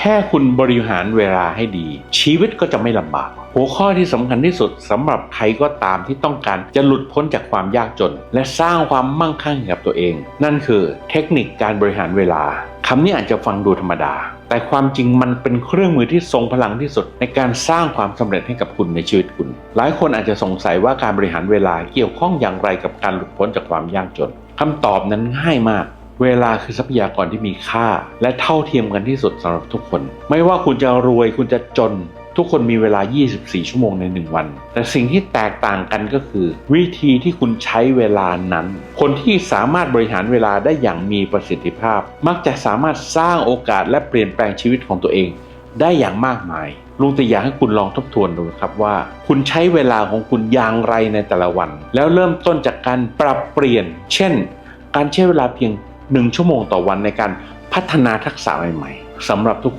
แค่คุณบริหารเวลาให้ดี ชีวิตก็จะไม่ลำบาก หัวข้อที่สำคัญที่สุดสำหรับใครก็ตามที่ต้องการจะหลุดพ้นจากความยากจน และสร้างความมั่งคั่งกับตัวเอง นั่นคือเทคนิคการบริหารเวลาคำนี้อาจจะฟังดูธรรมดา แต่ความจริงมันเป็นเครื่องมือที่ทรงพลังที่สุด ในการสร้างความสำเร็จให้กับคุณในชีวิตคุณ หลายคนอาจจะสงสัยว่าการบริหารเวลาเกี่ยวข้องอย่างไรกับการหลุดพ้นจากความยากจนคำตอบนั้นง่ายมาก เวลาคือทรัพยากรที่มีค่า และเท่าเทียมกันที่สุดสำหรับทุกคน ไม่ว่าคุณจะรวยคุณจะจน ทุกคนมีเวลา 24 ชั่วโมงใน 1 วัน แต่สิ่งที่แตกต่างกันก็คือ วิธีที่คุณใช้เวลานั้น คนที่สามารถบริหารเวลาได้อย่างมีประสิทธิภาพ มักจะสามารถสร้างโอกาสและเปลี่ยนแปลงชีวิตของตัวเอง ได้อย่างมากมายลุงแต่อยากให้คุณลองทบทวนดูครับว่า คุณใช้เวลาของคุณอย่างไรในแต่ละวัน แล้วเริ่มต้นจากการปรับเปลี่ยน เช่น การใช้เวลาเพียง หนึ่งชั่วโมงต่อวันในการพัฒนาทักษะใหม่ๆสำหรับทุกคน